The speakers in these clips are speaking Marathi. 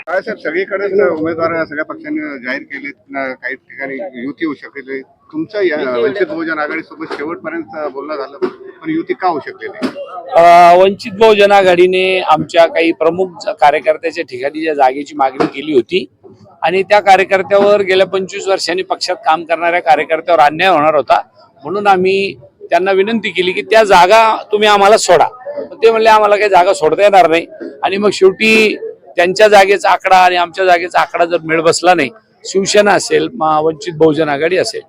काय सर सगळीकडेच उमेदवार सगळ्या पक्षांनी जाहीर केले काही ठिकाणी युती होऊ शकले. तुमचं या वंचित बहुजन आघाडी सोबत शेवटपर्यंत बोलणं झालं पण युती का होऊ शकली नाही? वंचित बहुजन आघाडीने आमच्या काही प्रमुख कार्यकर्त्याच्या ठिकाणी ज्या जागेची मागणी केली होती आणि त्या कार्यकर्त्यावर गेल्या पंचवीस वर्षांनी पक्षात काम करणाऱ्या कार्यकर्त्यावर अन्याय होणार होता. म्हणून आम्ही त्यांना विनंती केली की त्या जागा तुम्ही आम्हाला सोडा. ते म्हणले आम्हाला काही जागा सोडता येणार नाही. आणि मग शेवटी त्यांच्या जागेचा आकडा आणि आमच्या जागेचा आकडा जर मेळ बसला नाही शिवसेना असेल मा- वंचित बहुजन आघाडी असेल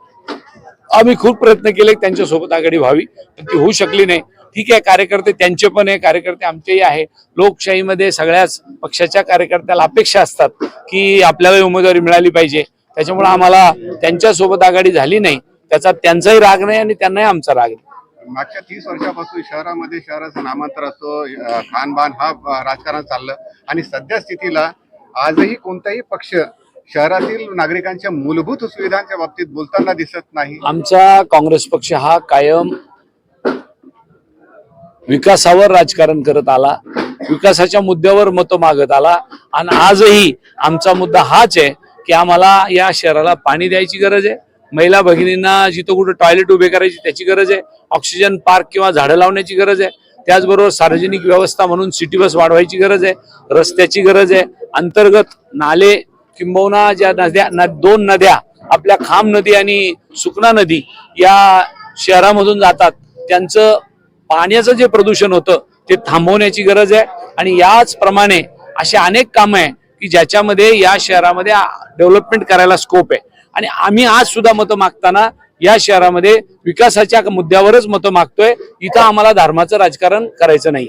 आम्ही खूप प्रयत्न केले त्यांच्यासोबत आघाडी व्हावी पण ती होऊ शकली नाही. ठीक आहे कार्यकर्ते त्यांचे पण आहे कार्यकर्ते आमचेही आहे. लोकशाहीमध्ये सगळ्याच पक्षाच्या कार्यकर्त्याला अपेक्षा असतात की आपल्याला उमेदवारी मिळाली पाहिजे. त्याच्यामुळे आम्हाला त्यांच्यासोबत आघाडी झाली नाही. त्याचा त्यांचाही राग नाही आणि त्यांनाही आमचा राग नाही. मागच्या तीस वर्षापासून शहरामध्ये शहराचं नामांतर असो अं, खानबान हा राजकारण चाललं. आणि सध्या स्थितीला आजही कोणताही पक्ष शहरातील नागरिकांच्या मूलभूत सुविधांच्या बाबतीत बोलताना दिसत नाही. आमचा काँग्रेस पक्ष हा कायम विकासावर राजकारण करत आला विकासाच्या मुद्द्यावर मतं मागत आला आणि आजही आमचा मुद्दा हाच आहे की आम्हाला या शहराला पाणी द्यायची गरज आहे महिला भगिनींना जिथं कुठं टॉयलेट उभे करायची त्याची गरज आहे ऑक्सिजन पार्क किंवा झाडं लावण्याची गरज आहे त्याचबरोबर सार्वजनिक व्यवस्था म्हणून सिटी बस वाढवायची गरज आहे रस्त्याची गरज आहे अंतर्गत नाले किंबहुना ज्या नद्या न- दोन नद्या आपल्या खाम नदी आणि सुकना नदी या शहरामधून जातात त्यांचं पाण्याचं जे प्रदूषण होतं ते थांबवण्याची गरज आहे. आणि याचप्रमाणे असे अनेक कामं आहे की ज्याच्यामध्ये या शहरामध्ये डेव्हलपमेंट करायला स्कोप आहे. आणि आम्ही आज सुद्धा मतं मागताना या शहरामध्ये विकासाच्या मुद्द्यावरच मतं मागतोय. इथं आम्हाला धर्माचं राजकारण करायचं नाही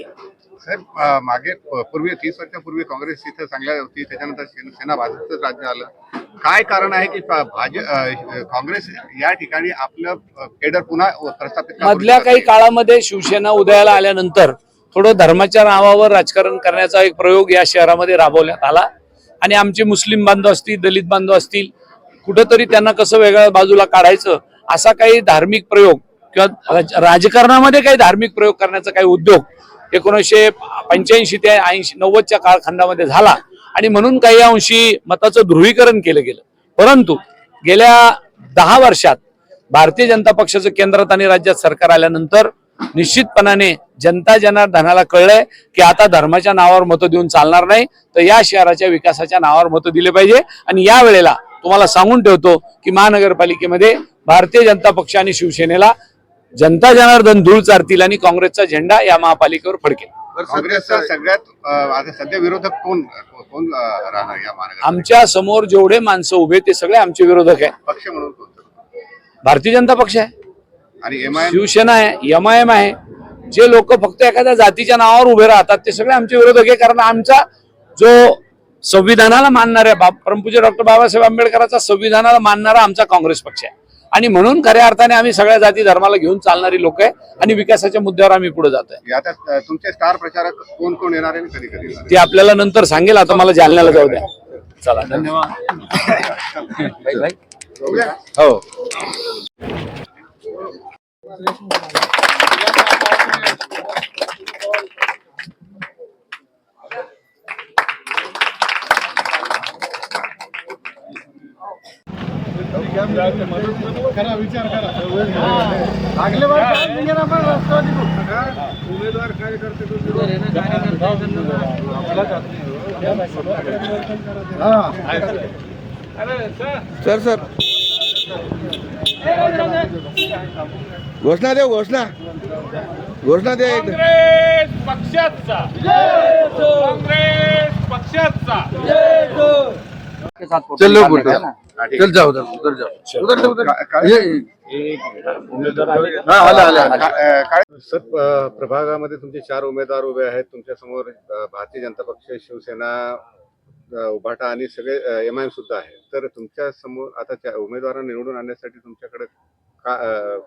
साहेब मागे पूर्वी तीस वर्षापूर्वी काँग्रेस इथं चांगल्या होती त्याच्यानंतर सेना भाजपचं राज्य आलं काय कारण आहे की भाजप काँग्रेस या ठिकाणी आपलं केडर पुन्हा प्रस्थापित मधल्या काही? काळामध्ये शिवसेना उदयाला आल्यानंतर थोडं धर्माच्या नावावर राजकारण करण्याचा एक प्रयोग या शहरामध्ये राबवण्यात आला आणि आमचे मुस्लिम बांधव असतील दलित बांधव असतील कुठंतरी त्यांना कसं वेगळ्या बाजूला काढायचं असा काही धार्मिक प्रयोग किंवा राज- राजकारणामध्ये काही धार्मिक प्रयोग करण्याचा काही उद्योग एकोणीसशे पंच्याऐंशी ते ऐंशी नव्वदच्या काळखंडामध्ये झाला. आणि म्हणून काही अंशी मताचं ध्रुवीकरण केलं गेलं. परंतु गेल्या दहा वर्षात भारतीय जनता पक्षाचं केंद्रात आणि राज्यात सरकार आल्यानंतर निश्चितपणाने जनता जनार्दनाला कळलंय की आता धर्माच्या नावावर मतं देऊन चालणार नाही तर या शहराच्या विकासाच्या नावावर मतं दिले पाहिजे. आणि या वेळेला तुम्हाला सांगून ठेवतो की महानगरपालिकेमध्ये भारतीय जनता पक्ष आणि शिवसेनेला जनता जनार्दन धूळ चारतील आणि काँग्रेसचा झेंडा या महापालिकेवर फडकेल. काँग्रेसचा सगळ्यात अं, आता सध्या विरोधक कोण कोण अं, राहणार या महानगर आमच्यासमोर जेवढे माणसं उभे ते सगळे आमचे विरोधक आहे पक्ष म्हणून भारतीय जनता पक्ष आहे. आणि एम आय शिवसेना आहे एम आय एम आहे. जे लोक फक्त एखाद्या जातीच्या नावावर उभे राहतात ते सगळे आमचे विरोधक आहे कारण आमचा जो संविधानाला मानणाऱ्या बाब परमपूज्य डॉक्टर बाबासाहेब आंबेडकरांचा संविधानाला मानणारा आमचा काँग्रेस पक्ष आहे. आणि म्हणून खऱ्या अर्थाने आम्ही सगळ्या जाती धर्माला घेऊन चालणारी लोक आहे आणि विकासाच्या मुद्द्यावर आम्ही पुढे जातोय तुमचे स्टार प्रचारक कोण कोण येणार आहे कधी कधी? येणार ते आपल्याला नंतर सांगेल आता मला जालन्याला जाऊ द्या. चला धन्यवाद. हो. सर। सर घोषणा देऊ घोषणा। घोषणा द्या एकदा काँग्रेस पक्षाचा काँग्रेस पक्षाचा चल लवकर चल जाऊ जाऊ उधर जाऊ. उधर हा सर प्रभागामध्ये तुमचे चार उमेदवार उभे आहेत. तुमच्यासमोर भारतीय जनता पक्ष शिवसेना उभाटा आणि सगळे एम आय एम सुद्धा आहे तर तुमच्यासमोर आता त्या उमेदवारांना निवडून आणण्यासाठी तुमच्याकडे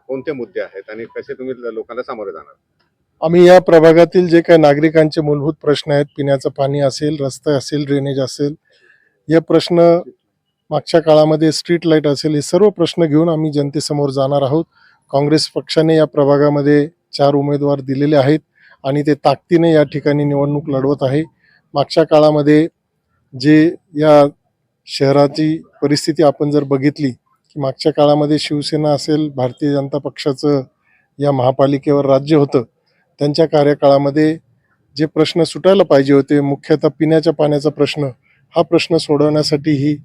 कोणते मुद्दे आहेत आणि कसे तुम्ही लोकांना सामोरे जाणार? आम्ही या प्रभागातील जे काही नागरिकांचे मूलभूत प्रश्न आहेत पिण्याचं पाणी असेल रस्ते असेल ड्रेनेज असेल या प्रश्न मागच्या काळामध्ये स्ट्रीट लाइट असेल हे सर्व प्रश्न घेऊन आम्ही जनतेसमोर जाणार आहोत. काँग्रेस पक्षाने या प्रभागामध्ये चार उमेदवार दिलेले आहेत आणि ते ताकदीने या ठिकाणी निवडणूक लढवत आहे. मागच्या काळामध्ये जे या शहराची परिस्थिती आपण जर बघितली की मागच्या काळामध्ये शिवसेना असेल भारतीय जनता पक्षाचं या महापालिकेवर राज्य होतं त्यांच्या कार्यकाळामध्ये जे प्रश्न सुटायला पाहिजे होते मुख्यतः पिण्याच्या पाण्याचा प्रश्न हा प्रश्न सोडवण्यासाठी ही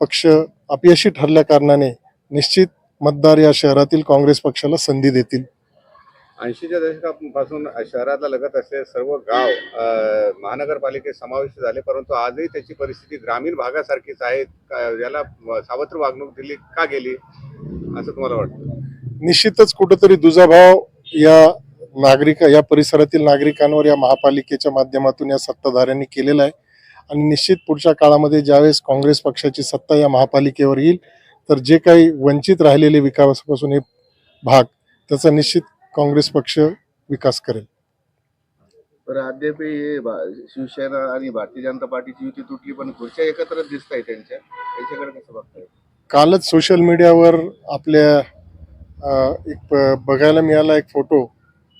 पक्ष अपयशी ठरल्या कारणाने निश्चित मतदार या शहरातील काँग्रेस पक्षाला संधी देतील. ऐंशीच्या दशकापासून शहराला लगत असलेले सर्व गाव महानगरपालिकेत समाविष्ट झाले परंतु आजही त्याची परिस्थिती ग्रामीण भागासारखीच आहे. का- याला सावत्र वागणूक दिली का गेली असं तुम्हाला वाटतं? निश्चितच कुठंतरी दुजाभाव या नागरिक या परिसरातील नागरिकांवर या महापालिकेच्या माध्यमातून या सत्ताधाऱ्यांनी केलेला आहे. आणि निश्चित पुढच्या काळामध्ये ज्यावेळेस काँग्रेस पक्षाची सत्ता या महापालिकेवर येईल तर जे काही वंचित राहिलेले विकासापासून हे भाग त्याचा निश्चित काँग्रेस पक्ष विकास करेल. बरं अद्याप शिवसेना आणि भारतीय जनता पार्टीची युती तुटली पण खुर्च्या एकत्र दिसत आहे त्यांच्या. त्याच्याकडे कसं बघताय? कालच सोशल मीडियावर आपल्या एक बघायला मिळाला एक फोटो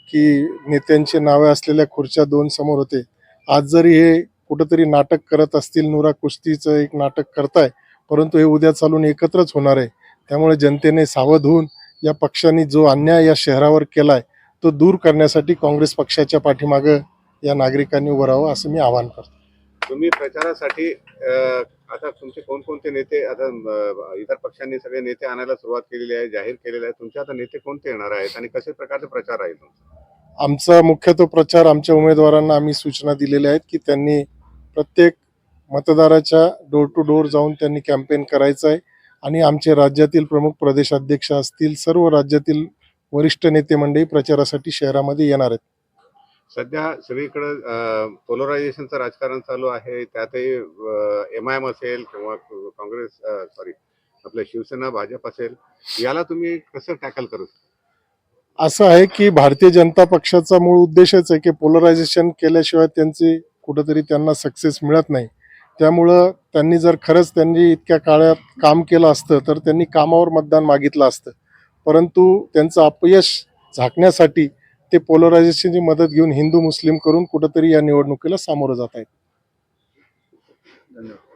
की नेत्यांची नावे असलेल्या खुर्च्या दोन समोर होते. आज जरी हे कुठंतरी नाटक करत असतील नुरा कुस्तीचं एक नाटक करताय परंतु हे उद्या चालून एकत्रच होणार आहे त्यामुळे जनतेने सावध होऊन या पक्षाने जो अन्याय या शहरावर केलाय तो दूर करण्यासाठी काँग्रेस पक्षाच्या पाठीमागं या नागरिकांनी उभं राहावं असं मी आवाहन करतो तुम्ही प्रचारासाठी आता तुमचे कोणकोणते नेते आता इतर पक्षांनी सगळे नेते आणायला सुरुवात केलेली आहे जाहीर केलेले आहे तुमचे आता नेते कोणते येणार आहेत आणि कशा प्रकारचा प्रचार राहील तुमचा? आमचा मुख्यत्वे प्रचार आमच्या उमेदवारांना आम्ही सूचना दिलेल्या आहेत की त्यांनी प्रत्येक मतदाराच्या डोर टू डोर जाऊन त्यांनी कॅम्पेन करायचं आहे आणि आमचे राज्यातील प्रमुख प्रदेशाध्यक्ष असतील सर्व राज्यातील वरिष्ठ नेते मंडळी प्रचारासाठी शहरामध्ये येणार आहेत. सध्या सगळीकडे पोलरायझेशनचं राजकारण चालू आहे. त्यातही एम आय एम असेल किंवा काँग्रेस सॉरी आपलं शिवसेना भाजप असेल. याला तुम्ही कसं टॅकल करू असं आहे की भारतीय जनता पक्षाचा मूळ उद्देशच आहे की पोलरायझेशन केल्याशिवाय त्यांची कुठंतरी त्यांना सक्सेस मिळत नाही. त्यामुळं त्यांनी जर खरंच त्यांनी इतक्या काळात काम केलं असतं तर त्यांनी कामावर मतदान मागितलं असतं. परंतु त्यांचं अपयश झाकण्यासाठी ते पोलरायझेशनची मदत घेऊन हिंदू मुस्लिम करून कुठंतरी या निवडणुकीला सामोरं जात आहेत. धन्यवाद.